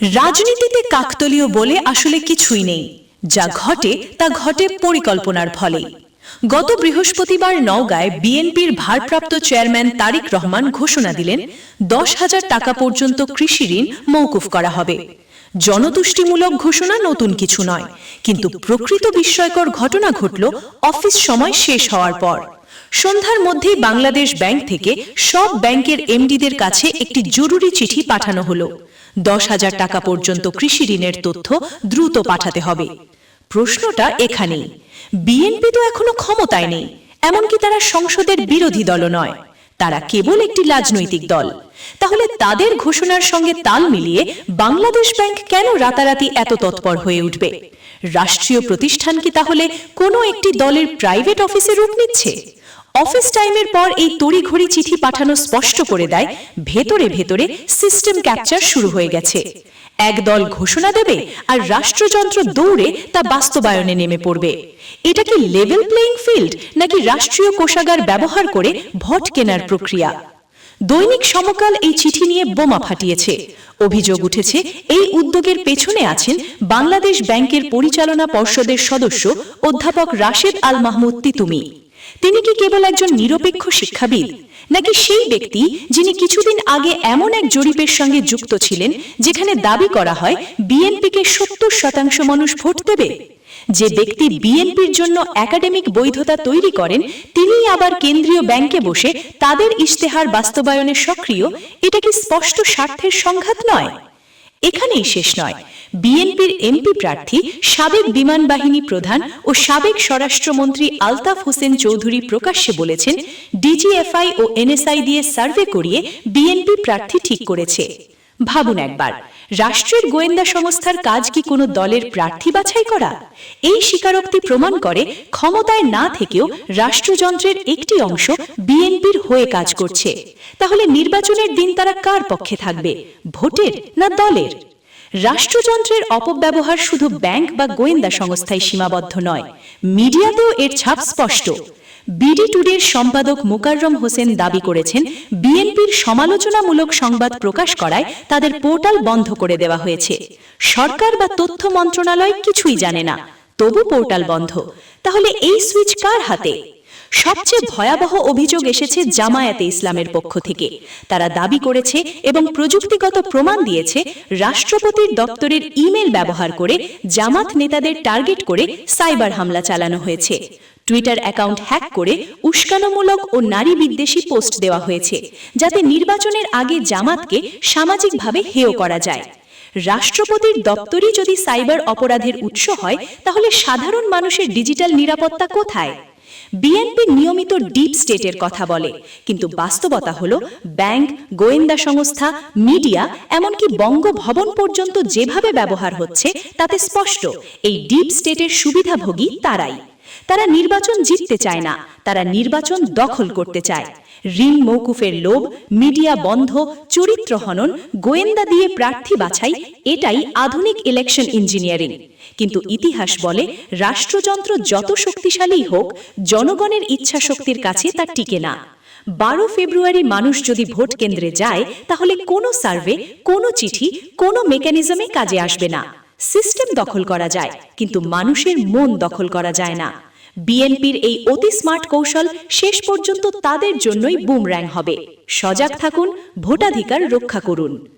রাজনীতিতে কাকতলীয় বলে আসলে কিছুই নেই। যা ঘটে, তা ঘটে পরিকল্পনার ফলে। গত বৃহস্পতিবার নওগাঁয় বিএনপির ভারপ্রাপ্ত চেয়ারম্যান তারিক রহমান ঘোষণা দিলেন, দশ হাজার টাকা পর্যন্ত কৃষি ঋণ মৌকুফ করা হবে। জনতুষ্টিমূলক ঘোষণা নতুন কিছু নয়, কিন্তু প্রকৃত বিস্ময়কর ঘটনা ঘটল অফিস সময় শেষ হওয়ার পর। সন্ধ্যার মধ্যেই বাংলাদেশ ব্যাংক থেকে সব ব্যাংকের এমডিদের কাছে একটি জরুরি চিঠি পাঠানো হলো। দশ হাজার টাকা পর্যন্ত কৃষি ঋণের তথ্য দ্রুত পাঠাতে হবে। প্রশ্নটা এখানেই। বিএনপি তো এখনও ক্ষমতায় নেই, এমনকি তারা সংসদের বিরোধী দল নয়। তারা কেবল একটি রাজনৈতিক দল। তাহলে তাদের ঘোষণার সঙ্গে তাল মিলিয়ে বাংলাদেশ ব্যাংক কেন রাতারাতি এত তৎপর হয়ে উঠবে? রাষ্ট্রীয় প্রতিষ্ঠান কি তাহলে কোনো একটি দলের প্রাইভেট অফিসে রূপ নিচ্ছে? অফিস টাইমের পর এই তড়িঘড়ি চিঠি পাঠানো স্পষ্ট করে দেয়, ভেতরে ভেতরে সিস্টেম ক্যাপচার শুরু হয়ে গেছে। এক দল ঘোষণা দেবে আর রাষ্ট্রযন্ত্র দৌড়ে তা বাস্তবায়নে নেমে পড়বে। এটা কি লেভেল প্লেইং ফিল্ড নাকি রাষ্ট্রীয় কোষাগার ব্যবহার করে ভোট কেনার প্রক্রিয়া? দৈনিক সমকাল এই চিঠি নিয়ে বোমা ফাটিয়েছে। অভিযোগ উঠেছে, এই উদ্যোগের পেছনে আছেন বাংলাদেশ ব্যাংকের পরিচালনা পর্ষদের সদস্য অধ্যাপক রাশেদ আল মাহমুদ তিতুমি। তিনি কি কেবল একজন নিরপেক্ষ শিক্ষাবিদ, নাকি সেই ব্যক্তি যিনি কিছুদিন আগে এমন এক জরিপের সঙ্গে যুক্ত ছিলেন, যেখানে দাবি করা হয় বিএনপিকে সত্তর শতাংশ মানুষ ভোট দেবে? যে ব্যক্তি বিএনপির জন্য একাডেমিক বৈধতা তৈরি করেন, তিনিই আবার কেন্দ্রীয় ব্যাংকে বসে তাদের ইশতেহার বাস্তবায়নে সক্রিয়, এটা কি স্পষ্ট স্বার্থের সংঘাত নয়? এখানেই শেষ নয়। বিএনপির এমপি প্রার্থী, সাবেক বিমান বাহিনী প্রধান ও সাবেক স্বরাষ্ট্রমন্ত্রী আলতাফ হোসেন চৌধুরী প্রকাশ্যে বলেছেন, ডিজিএফআই ও এনএসআই দিয়ে সার্ভে করিয়ে বিএনপি প্রার্থী ঠিক করেছে। ভাবুন একবার, রাষ্ট্রের গোয়েন্দা সংস্থার কাজ কি কোনো দলের প্রার্থী বাছাই করা? এই স্বীকারোক্তি প্রমাণ করে ক্ষমতায় না থেকেও রাষ্ট্রযন্ত্রের একটি অংশ বিএনপির হয়ে কাজ করছে। তাহলে নির্বাচনের দিন তারা কার পক্ষে থাকবে, ভোটের না দলের? রাষ্ট্রযন্ত্রের অপব্যবহার শুধু ব্যাংক বা গোয়েন্দা সংস্থায় সীমাবদ্ধ নয়, মিডিয়াতেও এর ছাপ স্পষ্ট। বিডি টুডের সম্পাদক মোকাররম হোসেন দাবি করেছেন, বিএনপির সমালোচনামূলক সংবাদ প্রকাশ করায় তাদের পোর্টাল বন্ধ করে দেওয়া হয়েছে। সরকার বা তথ্য মন্ত্রণালয় কিছুই জানে না, তবু পোর্টাল বন্ধ। তাহলে এই সুইচ কার হাতে? সবচেয়ে ভয়াবহ অভিযোগ এসেছে জামায়াতে ইসলামের পক্ষ থেকে। তারা দাবি করেছে এবং প্রযুক্তিগত প্রমাণ দিয়েছে রাষ্ট্রপতির দপ্তরের ইমেল ব্যবহার করে জামাত নেতাদের টার্গেট করে সাইবার হামলা চালানো হয়েছে। টুইটার অ্যাকাউন্ট হ্যাক করে উস্কানোমূলক ও নারী বিদ্বেষী পোস্ট দেওয়া হয়েছে, যাতে নির্বাচনের আগে জামাতকে সামাজিকভাবে হেয় করা যায়। রাষ্ট্রপতির দপ্তরই যদি সাইবার অপরাধের উৎস হয়, তাহলে সাধারণ মানুষের ডিজিটাল নিরাপত্তা কোথায়? বিএনপি নিয়মিত ডিপ স্টেটের কথা বলে, কিন্তু বাস্তবতা হল ব্যাংক গোয়েন্দা সংস্থা মিডিয়া এমনকি বঙ্গভবন পর্যন্ত যেভাবে ব্যবহার হচ্ছে, তাতে স্পষ্ট, এই ডিপ স্টেটের সুবিধাভোগী তারাই। তারা নির্বাচন জিততে চায় না। তারা নির্বাচন দখল করতে চায়। ঋণ মৌকুফের লোভ, মিডিয়া বন্ধ, চরিত্র হনন, গোয়েন্দা দিয়ে প্রার্থী বাছাই, এটাই আধুনিক ইলেকশন ইঞ্জিনিয়ারিং কিন্তু ইতিহাস বলে, রাষ্ট্রযন্ত্র যত শক্তিশালী হোক, জনগণের ইচ্ছা শক্তির কাছে তা টিকে না। বারো ফেব্রুয়ারি মানুষ যদি ভোট কেন্দ্রে যায়, তাহলে কোনো সার্ভে, কোনো চিঠি, কোনো মেকানিজমে কাজে আসবে না। সিস্টেম দখল করা যায়, কিন্তু মানুষের মন দখল করা যায় না। বিএনপির এই অতি স্মার্ট কৌশল শেষ পর্যন্ত তাদের জন্যই বুমর্যাং হবে। সজাগ থাকুন, ভোটাধিকার রক্ষা করুন।